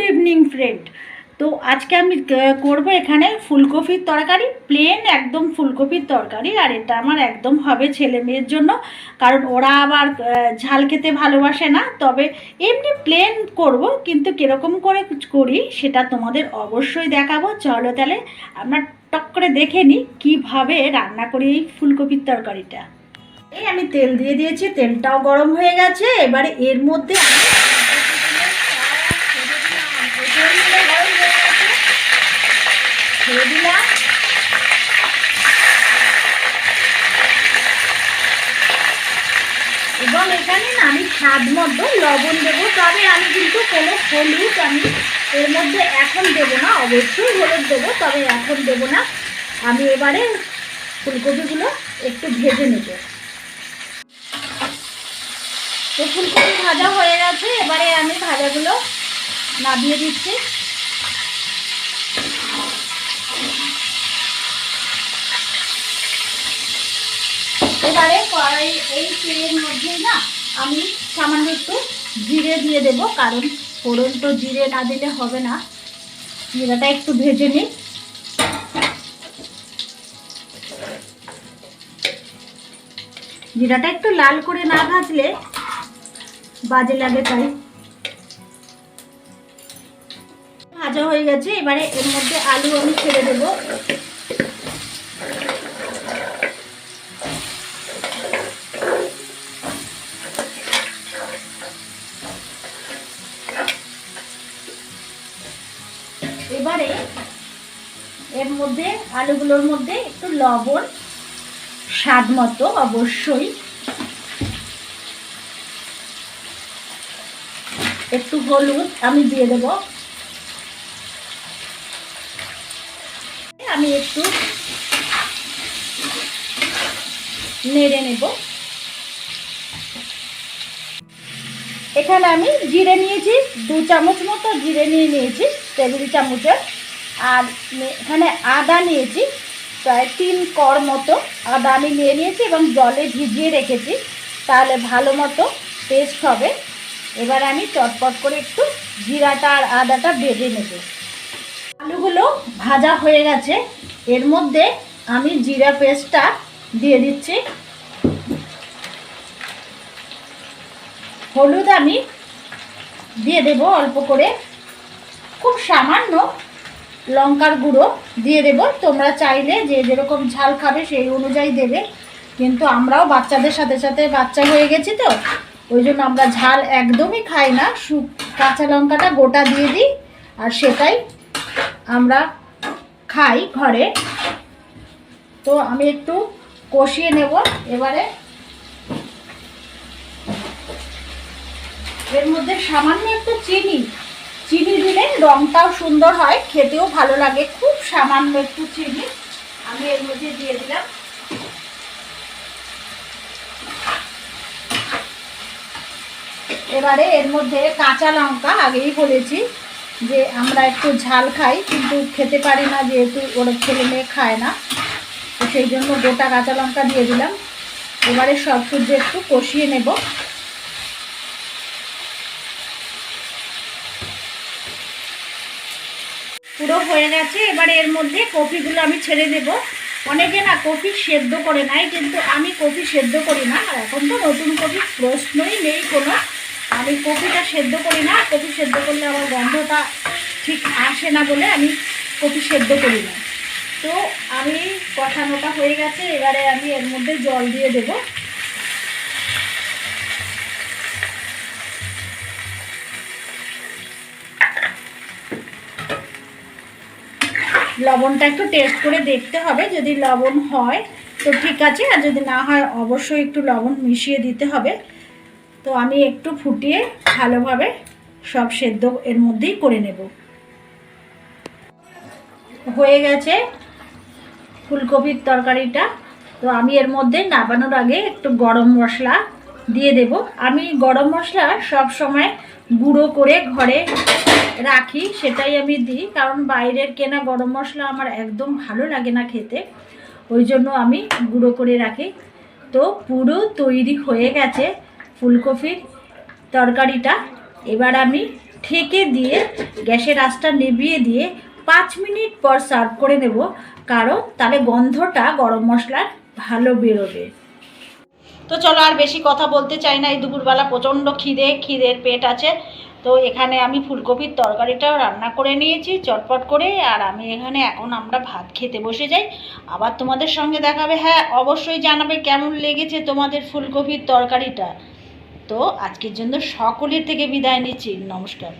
Good evening friend তো আজকে আমি করব এখানে ফুলকপির তরকারি প্লেন একদম ফুলকপির তরকারি, আর এটা আমার একদম হবে ছেলে মেয়ের জন্য, কারণ ওরা আবার ঝাল খেতে ভালোবাসে না, তবে এমনি প্লেন করব, কিন্তু কীরকম করে করি সেটা তোমাদের অবশ্যই দেখাবো। চলো তাহলে আমরা টক করে দেখে নিই কীভাবে রান্না করি এই ফুলকপির তরকারিটা। এই আমি তেল দিয়ে দিয়েছি, তেলটাও গরম হয়ে গেছে, এবারে এর মধ্যে আমি ছেড়ে দিলাম এবং এখানে না, আমি স্বাদ মতো লবণ দেবো, তবে আমি কিন্তু কোনো হলুদ আমি এর মধ্যে এখন দেবো না, অবশ্যই হলুদ দেবো, তবে এখন দেবো না। আমি এবারে ফুলকপিগুলো একটু ভেজে নেব। তো ফুলকপি ভাজা হয়ে গেছে, এবারে আমি ভাজাগুলো নামিয়ে দিচ্ছি। এবারে কড়াই এই তেলের মধ্যে না আমি সামান্য একটু জিরে দিয়ে দেব, কারণ ফোড়ন তো জিরে না দিলে হবে না। জিরাটা একটু ভেজে নিই। জিরাটা একটু লাল করে না ভাজলে বাজে লাগে তাই। ভাজা হয়ে গেছে, এবারে এর মধ্যে আলু আমি ছেড়ে দেবো। এবারে এর মধ্যে, আলুগুলোর মধ্যে একটু লবণ, স্বাদ মতো অবশ্যই। একটু হলুদ আমি দিয়ে দেব। আমি একটু নেড়ে নেব। এখানে আমি জিরে নিয়েছি, দু চামচ মতো জিরে নিয়ে নিয়েছি। টেবিল চামচের। আর এখানে আদা নিয়েছি, প্রায় তিন কর মতো আদা আমি নিয়ে নিয়েছি এবং জলে ভিজিয়ে রেখেছি, তাহলে ভালো মতো টেস্ট হবে। এবার আমি চটপট করে একটু জিরাটা আর আদাটা বেটে নেব। আলুগুলো ভাজা হয়ে গেছে, এর মধ্যে আমি জিরা পেস্টটা দিয়ে দিচ্ছি। হলুদ আমি দিয়ে দেব অল্প করে। খুব সামান্য লঙ্কার গুঁড়ো দিয়ে দেব। তোমরা চাইলে যে যেরকম ঝাল খাবে সেই অনুযায়ী দেবে। কিন্তু আমরাও বাচ্চাদের সাথে সাথে বাচ্চা হয়ে গেছি তো, ওই জন্য আমরা ঝাল একদমই খাই না। সু, কাঁচা লঙ্কাটা গোটা দিয়ে দিই আর সেটাই আমরা খাই ঘরে। তো আমি একটু কষিয়ে নেব এবারে। এর মধ্যে সামান্য একটু চিনি চিনি দিলে রংটাও সুন্দর হয়, খেতেও ভালো লাগে। খুব সামান্য একটু চিনি। আমি এর মধ্যে দিয়ে দিলাম। এবারে এর মধ্যে কাঁচা লঙ্কা, আগেই বলেছি যে আমরা একটু ঝাল খাই, কিন্তু খেতে পারি না, যেহেতু ওর ছেলে মেয়ে খায় না। তো সেই জন্য গোটা কাঁচা লঙ্কা দিয়ে দিলাম। এবারে সব সূর্য একটু কষিয়ে নেব। পুরো হয়ে গেছে। এবারে এর মধ্যে কপিগুলো আমি ছেড়ে দেব। অনেকে না কপি সেদ্ধ করে নাই, কিন্তু আমি কপি সেদ্ধ করি না। আর এখন তো নতুন কপি প্রশ্নই নেই কোনো। আমি কপিটা সেদ্ধ করি না। কপি সেদ্ধ করলে আমার গন্ধটা ঠিক আসে না বলে আমি কপি সেদ্ধ করি না। তো আমি কষানোটা হয়ে গেছে। এবারে আমি এর মধ্যে জল দিয়ে দেবো। লবণটা একটু টেস্ট করে দেখতে হবে যদি লবণ হয়। তো ঠিক আছে, আর যদি না হয় অবশ্যই একটু লবণ মিশিয়ে দিতে হবে। তো আমি একটু ফুটিয়ে ভালোভাবে সব সেদ্ধ এর মধ্যেই করে নেব। হয়ে গেছে ফুলকপির তরকারিটা। তো আমি এর মধ্যে নাবানোর আগে একটু গরম মশলা দিয়ে দেব। আমি গরম মশলা সব সময় গুঁড়ো করে ঘরে রাখি, সেটাই আমি দিই। কারণ বাইরের কেনা গরম মশলা আমার একদম ভালো লাগে না খেতে। ওই জন্য আমি গুঁড়ো করে রাখি। তো পুরো তৈরি হয়ে গেছে ফুলকপির তরকারিটা। এবার আমি ঠেকে দিয়ে, গ্যাসের আঁচটা নেভিয়ে দিয়ে পাঁচ মিনিট পর সার্ভ করে নেব। কারণ তাহলে গন্ধটা গরম মশলার ভালো বেরোবে। তো চলো আর বেশি কথা বলতে চাই না, এই দুপুরবেলা প্রচণ্ড খিদে, খিদের পেট আছে। তো এখানে আমি ফুলকপির তরকারিটাও রান্না করে নিয়েছি, চটপট করে, আর আমি এখানে এখন আমরা ভাত খেতে বসে যাই। আবার তোমাদের সঙ্গে দেখাবে হ্যাঁ অবশ্যই জানাবে কেমন লেগেছে তোমাদের ফুলকপির তরকারিটা। তো আজকের জন্য সকলের থেকে বিদায় নিচ্ছি, নমস্কার।